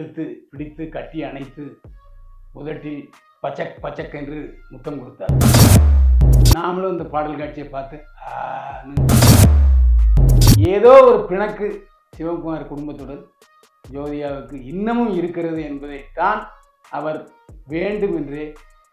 இழுத்து பிடித்து கட்டி அணைத்து உதட்டில் பச்சக் பச்சக் என்று முத்தம் கொடுத்தார். நாமளும் இந்த பாடல் காட்சியை பார்த்து ஏதோ ஒரு பிணக்கு சிவகுமார் குடும்பத்துடன் ஜோதியாவுக்கு இன்னமும் இருக்கிறது என்பதைத்தான் அவர் வேண்டுமென்றே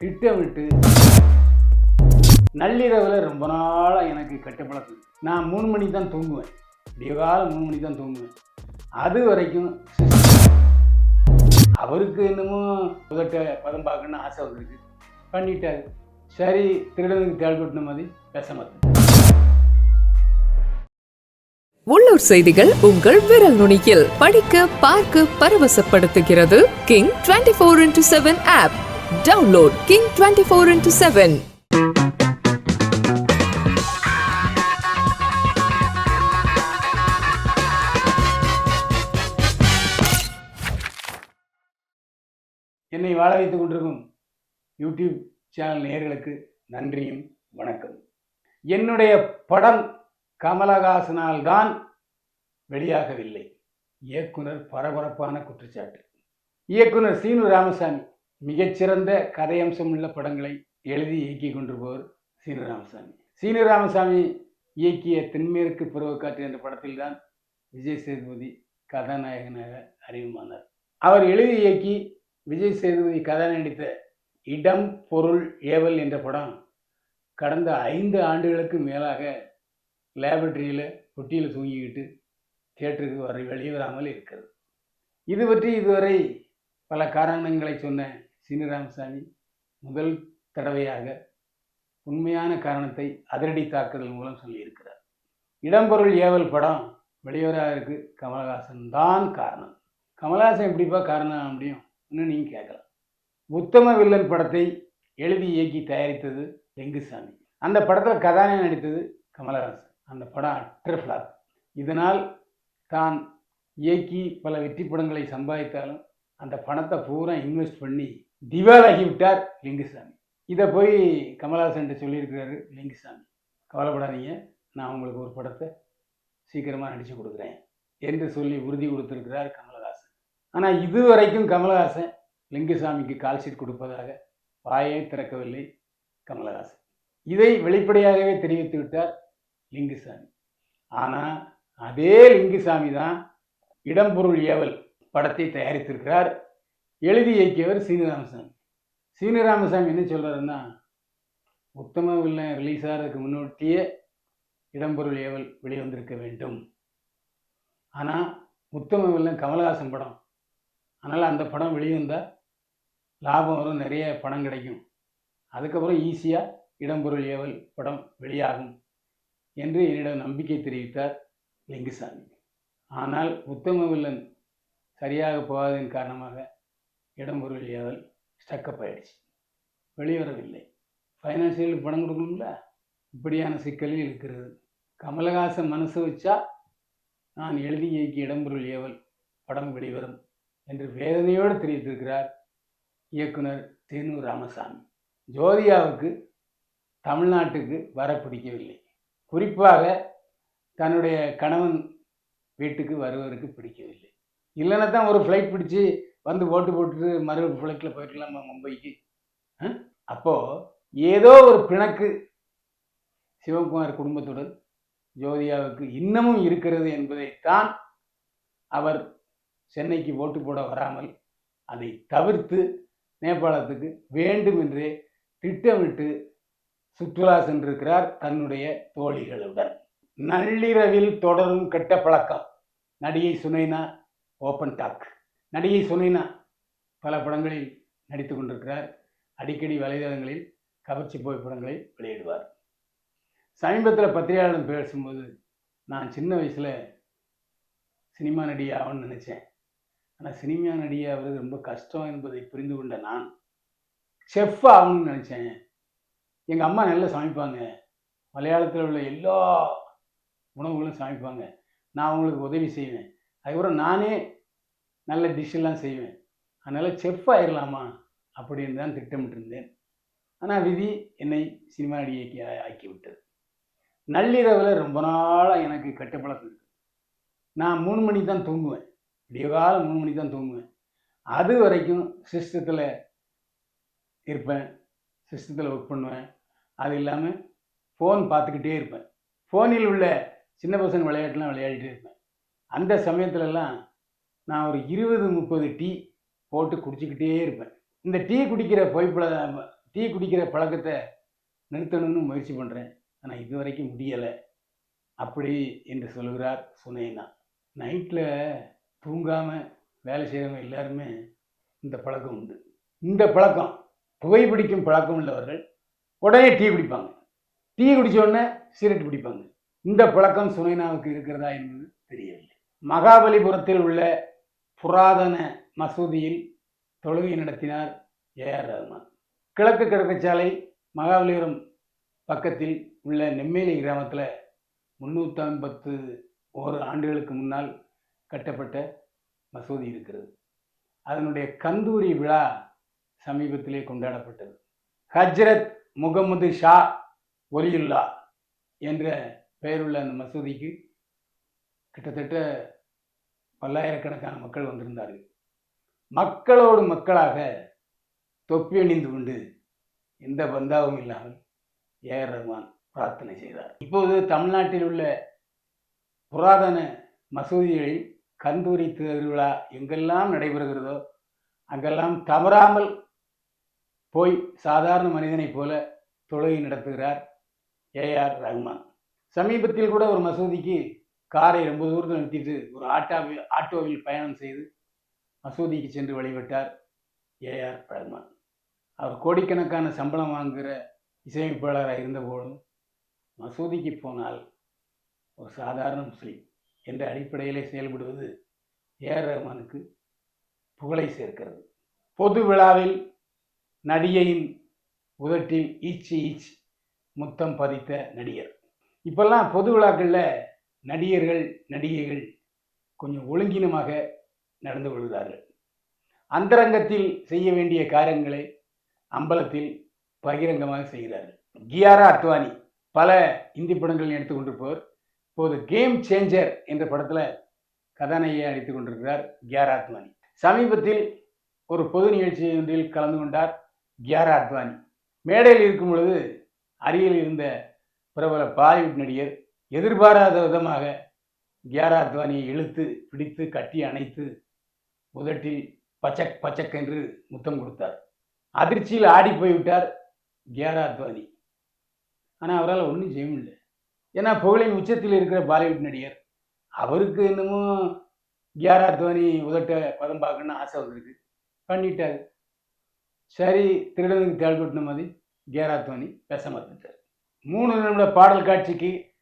திட்டமிட்டு நள்ளிரவில் ரொம்ப நாளாக எனக்கு கட்டுப்பழக்கம் நான் மூணு மணிக்கு தான் தூங்குவேன். விடியகாலம் மூணு மணிக்கு தான் தூங்குவேன். அது வரைக்கும் அவருக்கு இன்னமும் உதட்ட பதம் பார்க்கணும்னு ஆசை வந்திருக்கு. பண்ணிட்டாரு. சரி திருடனுக்கு தேள் மாதிரி பேச மாட்டேன் உள்ளூர் செய்திகள் உங்கள் விரல் நுனியில். படிக்க பார்க்க பரவசப்படுத்துகிறது king twenty four into seven app download king twenty four into seven என்னை வாழ வைத்துக் கொண்டிருக்கும் யூடியூப் சேனல் நேயர்களுக்கு நன்றியும் வணக்கம். என்னுடைய படம் கமலஹாசனால் தான் வெளியாகவில்லை. இயக்குனர் பரபரப்பான குற்றச்சாட்டு. இயக்குனர் சீனு ராமசாமி மிகச்சிறந்த கதையம்சம் உள்ள படங்களை எழுதி இயக்கி கொண்டிருப்பவர் சீனு ராமசாமி. சீனு ராமசாமி இயக்கிய தென்மேற்கு பருவக்காற்று என்ற படத்தில்தான் விஜய் சேதுபதி கதாநாயகனாக அறிமுகமானார். அவர் எழுதி இயக்கி விஜய் சேதுபதி கதை நடித்த இடம் பொருள் ஏவல் என்ற படம் கடந்த ஐந்து ஆண்டுகளுக்கு மேலாக லேபரட்டரியில் பொட்டியில் தூங்கிக்கிட்டு தியேட்டருக்கு வர வெளிவராமல் இருக்கிறது. இது பற்றி இதுவரை பல காரணங்களை சொன்ன சீனிராமசாமி முதல் தடவையாக உண்மையான காரணத்தை அதிரடி தாக்குதல் மூலம் சொல்லியிருக்கிறார். இடம்பொருள் ஏவல் படம் வெளிவராதற்கு கமலஹாசன் தான் காரணம். கமலஹாசன் எப்படிப்பா காரணம் முடியும்? நீங்கள் கேட்கலாம் உத்தம வில்லன் படத்தை எழுதி இயக்கி தயாரித்தது ரெங்குசாமி அந்த படத்தில் கதாநாயகன் நடித்தது கமலஹாசன். அந்த படம் அற்ற ஃப்ளாப் இதனால் தான் இயக்கி பல வெற்றி படங்களை சம்பாதித்தாலும் அந்த பணத்தை பூரா இன்வெஸ்ட் பண்ணி திவாலாகிவிட்டார் லிங்குசாமி இதை போய் கமலஹாசன் சொல்லியிருக்கிறாரு லிங்குசாமி கவலைப்படாதீங்க நான் உங்களுக்கு ஒரு படத்தை சீக்கிரமாக நடித்து கொடுக்குறேன் என்று சொல்லி உறுதி கொடுத்துருக்கிறார் கமல் ஆனால் இதுவரைக்கும் கமலஹாசன் லிங்குசாமிக்கு கால்ஷீட் கொடுப்பதாக வாயை திறக்கவில்லை கமலஹாசன். இதை வெளிப்படையாகவே தெரிவித்து விட்டார் லிங்குசாமி. ஆனால் அதே லிங்குசாமி தான் இடம்பொருள் ஏவல் படத்தை தயாரித்திருக்கிறார் எழுதி இயக்கியவர் சீனிராமசாமி. சீனிராமசாமி என்ன சொல்கிறாருன்னா உத்தம வில்லன் ரிலீஸ் ஆகிறதுக்கு முன்னோட்டியே இடம்பொருள் ஏவல் வெளிவந்திருக்க வேண்டும். ஆனால் உத்தம வில்லன் கமலஹாசன் படம் அதனால் அந்த படம் வெளிவந்தால் லாபம் வரும் நிறைய பணம் கிடைக்கும். அதுக்கப்புறம் ஈஸியாக இடம்பொருள் ஏவல் படம் வெளியாகும் என்று என்னிடம் நம்பிக்கை தெரிவித்தார் லிங்குசாமி. ஆனால் உத்தமவில்லன் சரியாக போகாததன் காரணமாக இடம்பொருள் ஏவல் ஸ்டக்கப் ஆயிடுச்சு. வெளிவரவில்லை. ஃபைனான்சியல் பணம் கொடுக்கணும்ல? இப்படியான சிக்கலில் இருக்கிறது. கமலஹாசன் மனசு வச்சா நான் எழுதி இயக்கி இடம்பொருள் ஏவல் படம் வெளிவரும். என்று வேதனையோடு தெரிவித்திருக்கிறார் இயக்குனர் தேனு ராமசாமி. ஜோதியாவுக்கு தமிழ்நாட்டுக்கு வர பிடிக்கவில்லை. குறிப்பாக தன்னுடைய கணவன் வீட்டுக்கு வருவதற்கு பிடிக்கவில்லை. இல்லைன்னா தான் ஒரு ஃப்ளைட் பிடிச்சி வந்து ஓட்டு போட்டுட்டு மறு ஃப்ளைட்டில் போயிருக்கலாமா மும்பைக்கு? அப்போது ஏதோ ஒரு பிணக்கு சிவகுமார் குடும்பத்துடன் ஜோதியாவுக்கு இன்னமும் இருக்கிறது என்பதைத்தான் அவர் சென்னைக்கு ஓட்டு போட வராமல் அதை தவிர்த்து நேபாளத்துக்கு வேண்டுமென்றே திட்டமிட்டு சுற்றுலா சென்றிருக்கிறார் தன்னுடைய தோழிகளுடன் நள்ளிரவில் தொடரும் கெட்ட பழக்கம். நடிகை சுனைனா ஓப்பன் டாக். நடிகை சுனைனா பல படங்களில் நடித்து கொண்டிருக்கிறார். அடிக்கடி வலைதளங்களில் கவர்ச்சி புகைப்படங்களை வெளியிடுவார். சமீபத்தில் பத்திரிகையாளர் பேசும்போது நான் சின்ன வயசில் சினிமா நடிகை ஆகணும்னு நினச்சேன். ஆனால் சினிமா நடிகை ஆகிறது ரொம்ப கஷ்டம் என்பதை புரிந்து கொண்ட நான் செஃப் ஆகணும்னு நினச்சேன். எங்கள் அம்மா நல்லா சமைப்பாங்க. மலையாளத்தில் உள்ள எல்லா உணவுகளும் சமைப்பாங்க. நான் அவங்களுக்கு உதவி செய்வேன். அதுக்கப்புறம் நானே நல்ல டிஷ்ஷெல்லாம் செய்வேன். அதனால் செஃப் ஆயிடலாமா அப்படின்னு தான் திட்டமிட்டிருந்தேன். ஆனால் விதி என்னை சினிமா நடிகைக்கு ஆக்கி விட்டது நள்ளிரவில் ரொம்ப நாளாக எனக்கு கட்டுப்பழக்கம் இருக்குது நான் மூணு மணிக்கு தான் தூங்குவேன். விடியகால மூணு மணிக்கு தான் தூங்குவேன். அது வரைக்கும் சிஸ்டத்தில் இருப்பேன். சிஸ்டத்தில் ஒர்க் பண்ணுவேன். அது இல்லாமல் ஃபோன் பார்த்துக்கிட்டே இருப்பேன். ஃபோனில் உள்ள சின்ன பசங்க விளையாட்டுலாம் விளையாடிட்டே இருப்பேன். அந்த சமயத்துலலாம் நான் ஒரு இருபது முப்பது டீ போட்டு குடிச்சிக்கிட்டே இருப்பேன். இந்த டீ குடிக்கிற பொய்ப்பழ டீ குடிக்கிற பழக்கத்தை நிறுத்தணும்னு முயற்சி பண்ணுறேன் ஆனால் இது வரைக்கும் முடியலை. அப்படி என்று சொல்கிறார் சுனேனா. நைட்டில் தூங்காமல் வேலை செய்கிறவங்க எல்லாருமே இந்த பழக்கம் உண்டு. இந்த பழக்கம் புகைப்பிடிக்கும் பழக்கம் உள்ளவர்கள் உடனே டீ குடிப்பாங்க. டீ குடித்தோடனே சிகரெட் பிடிப்பாங்க. இந்த பழக்கம் சுனைனாவுக்கு இருக்கிறதா என்பது தெரியவில்லை. மகாபலிபுரத்தில் உள்ள புராதன மசூதியில் தொழுகை நடத்தினார் ஏஆர் ரஹ்மான் கிழக்கு கடற்கச்சாலை மகாபலிபுரம் பக்கத்தில் உள்ள நெம்மேலி கிராமத்தில் முந்நூற்றி ஐம்பத்து ஒரு ஆண்டுகளுக்கு முன்னால் கட்டப்பட்ட மசூதி இருக்கிறது. அதனுடைய கந்தூரி விழா சமீபத்திலே கொண்டாடப்பட்டது. ஹஜ்ரத் முகமது ஷா ஒலியுல்லா என்ற பெயருள்ள அந்த மசூதிக்கு கிட்டத்தட்ட பல்லாயிரக்கணக்கான மக்கள் வந்திருந்தார்கள். மக்களோடு மக்களாக தொப்பி அணிந்து கொண்டு எந்த பந்தாவும் இல்லாமல் ஏஆர் ரஹ்மான் பிரார்த்தனை செய்தார். இப்போது தமிழ்நாட்டில் உள்ள புராதன மசூதிகளில் கந்தூரி திருவிழா எங்கெல்லாம் நடைபெறுகிறதோ அங்கெல்லாம் தவறாமல் போய் சாதாரண மனிதனைப் போல தொழுகை நடத்துகிறார் ஏஆர் ரஹ்மான். சமீபத்தில் கூட ஒரு மசூதிக்கு காரை ரொம்ப தூரத்தில் நிறுத்திட்டு ஒரு ஆட்டோவில் ஆட்டோவில் பயணம் செய்து மசூதிக்கு சென்று வழிபட்டார் ஏஆர் ரஹ்மான். அவர் கோடிக்கணக்கான சம்பளம் வாங்குகிற இசையமைப்பாளராக இருந்தபோதும் மசூதிக்கு போனால் ஒரு சாதாரண முஸ்லீம் என்ற அடிப்படையிலே செயல்படுவது ஏஆர் ரஹ்மானுக்கு புகழை சேர்க்கிறது. பொது விழாவில் நடிகையின் உதட்டில் ஈச்சு ஈச் முத்தம் பதித்த நடிகர். இப்பெல்லாம் பொது விழாக்களில் நடிகர்கள் நடிகைகள் கொஞ்சம் ஒழுங்கினமாக நடந்து கொள்கிறார்கள். அந்தரங்கத்தில் செய்ய வேண்டிய காரியங்களை அம்பலத்தில் பகிரங்கமாக செய்கிறார்கள். கியாரா அத்வானி பல இந்தி படங்கள் எடுத்துக்கொண்டிருப்பவர் இப்போது கேம் சேஞ்சர் என்ற படத்தில் கதாநாயகியை அடித்துக் கொண்டிருக்கிறார் கியார் அத்வானி சமீபத்தில் ஒரு பொது நிகழ்ச்சி ஒன்றில் கலந்து கொண்டார் கியார் அத்வானி மேடையில் இருக்கும் பொழுது அருகில் இருந்த பிரபல பாலிவுட் நடிகர் எதிர்பாராத விதமாக கியார் அத்வானியை இழுத்து பிடித்து கட்டி அணைத்து முதட்டில் பச்சக் பச்சக் என்று முத்தம் கொடுத்தார். அதிர்ச்சியில் ஆடி போய்விட்டார் கியார் அத்வானி ஆனால் அவரால் ஒன்றும் செய்ய முடியல. ஏன்னா புகழின் உச்சத்தில் இருக்கிற பாலிவுட் நடிகர். அவருக்கு இன்னமும் கியாரா தோனி உதட்ட பதம் பார்க்கணும்னு ஆசை வந்திருக்கு. பண்ணிட்டாரு. சரி திருடனுக்கு தேள் கொட்டின மாதிரி கியாரா தோனி பேச மறுத்துட்டார். மூணு நிமிட பாடல் காட்சிக்கு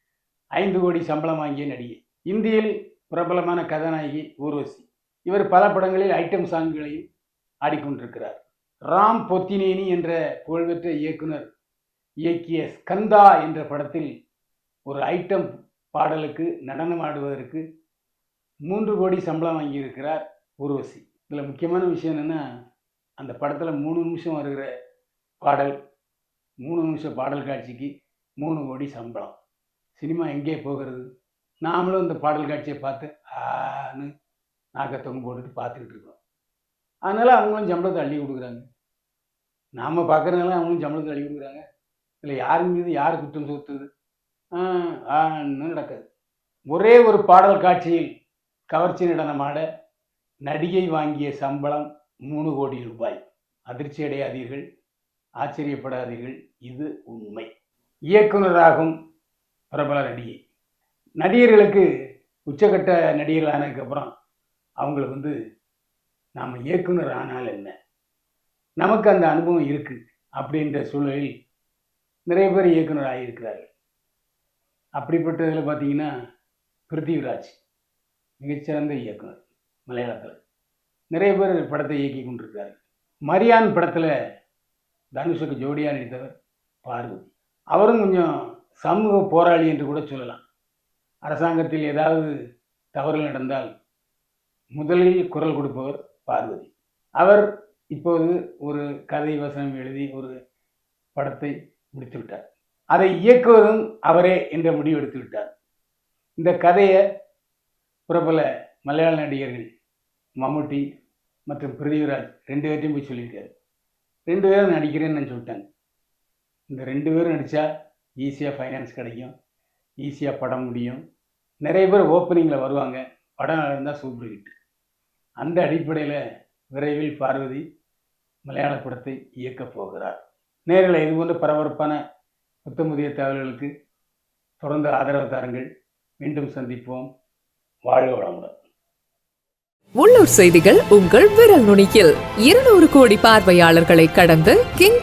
ஐந்து கோடி சம்பளம் வாங்கிய நடிகை. இந்தியில் பிரபலமான கதாநாயகி ஊர்வசி. இவர் பல படங்களில் ஐட்டம் சாங்குகளையும் ஆடிக்கொண்டிருக்கிறார். ராம் பொத்தினேனி என்ற புகழ்பெற்ற இயக்குனர் இயக்கிய ஸ்கந்தா என்ற படத்தில் ஒரு ஐட்டம் பாடலுக்கு நடனம் ஆடுவதற்கு மூன்று கோடி சம்பளம் வாங்கியிருக்கிறார் ஊர்வசி. இதில் முக்கியமான விஷயம் என்னென்னா அந்த படத்தில் மூணு நிமிஷம் வருகிற பாடல் மூணு நிமிஷம் பாடல் காட்சிக்கு மூணு கோடி சம்பளம். சினிமா எங்கே போகிறது? நாமளும் இந்த பாடல் காட்சியை பார்த்து ஆன்னு நாக்கத்தொங்கு போட்டுட்டு பார்த்துக்கிட்டு இருக்கோம். அதனால் அவங்களும் சம்பளத்தை அள்ளி கொடுக்குறாங்க. நாம் பார்க்குறதுனால அவங்களும் சம்பளத்தை அள்ளி கொடுக்குறாங்க. இல்லை யார் மீது யார் குற்றம் சுத்துது ஆன்னு நடக்காது. ஒரே ஒரு பாடல் காட்சியில் கவர்ச்சி நடனமாட நடிகை வாங்கிய சம்பளம் மூணு கோடி ரூபாய். அதிர்ச்சி அடையாதீர்கள் ஆச்சரியப்படாதீர்கள் இது உண்மை. இயக்குனராகும் பிரபல நடிகை. நடிகர்களுக்கு உச்சக்கட்ட நடிகர்கள் ஆனதுக்கப்புறம் அவங்களுக்கு வந்து நாம் இயக்குனர் ஆனால் என்ன? நமக்கு அந்த அனுபவம் இருக்குது அப்படின்ற சூழலில் நிறைய பேர் இயக்குனர் ஆகியிருக்கிறார்கள். அப்படிப்பட்டதில் பார்த்தீங்கன்னா பிருத்திவிராஜ் மிகச்சிறந்த இயக்குனர் மலையாளத்தில் நிறைய பேர் படத்தை இயக்கி கொண்டிருக்கிறார் மரியான் படத்தில் தனுஷுக்கு ஜோடியாக நடித்தவர் பார்வதி. அவரும் கொஞ்சம் சமூக போராளி என்று கூட சொல்லலாம். அரசாங்கத்தில் ஏதாவது தவறுகள் நடந்தால் முதலில் குரல் கொடுப்பவர் பார்வதி. அவர் இப்போது ஒரு கதை வசனம் எழுதி ஒரு படத்தை முடித்து விட்டார் அதை இயக்குவதும் அவரே என்ற முடிவெடுத்து விட்டார். இந்த கதையை பிரபல மலையாள நடிகர்கள் மம்முட்டி மற்றும் பிருத்திவிராஜ் ரெண்டு பேர்ட்டையும் போய் சொல்லியிருக்காரு. ரெண்டு பேரும் நடிக்கிறேன்னு சொல்லிட்டாங்க இந்த ரெண்டு பேரும் நடித்தா ஈஸியாக ஃபைனான்ஸ் கிடைக்கும் ஈஸியாக படம் முடியும். நிறைய பேர் ஓப்பனிங்கில் வருவாங்க படம் இருந்தால் சூப்பர் ஹிட் அந்த அடிப்படையில் விரைவில் பார்வதி மலையாள படத்தை இயக்கப் போகிறார். நேரில் இது போன்ற பரபரப்பான புத்தமுதிய தகவல்களுக்கு தொடர்ந்து ஆதரவு தாருங்கள். மீண்டும் சந்திப்போம். வாழ்க வளமுடன். உள்ளூர் செய்திகள் உங்கள் விரல் நுனியில். இருநூறு கோடி பார்வையாளர்களை கடந்து கிங்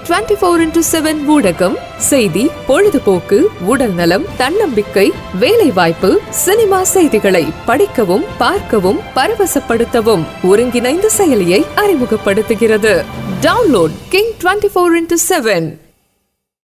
இன்டூ செவன் ஊடகம் செய்தி பொழுதுபோக்கு உடல் நலம் தன்னம்பிக்கை வேலை வாய்ப்பு சினிமா செய்திகளை படிக்கவும் பார்க்கவும் பரவசப்படுத்தவும் ஒருங்கிணைந்த செயலியை அறிமுகப்படுத்துகிறது. Download king twenty four into seven.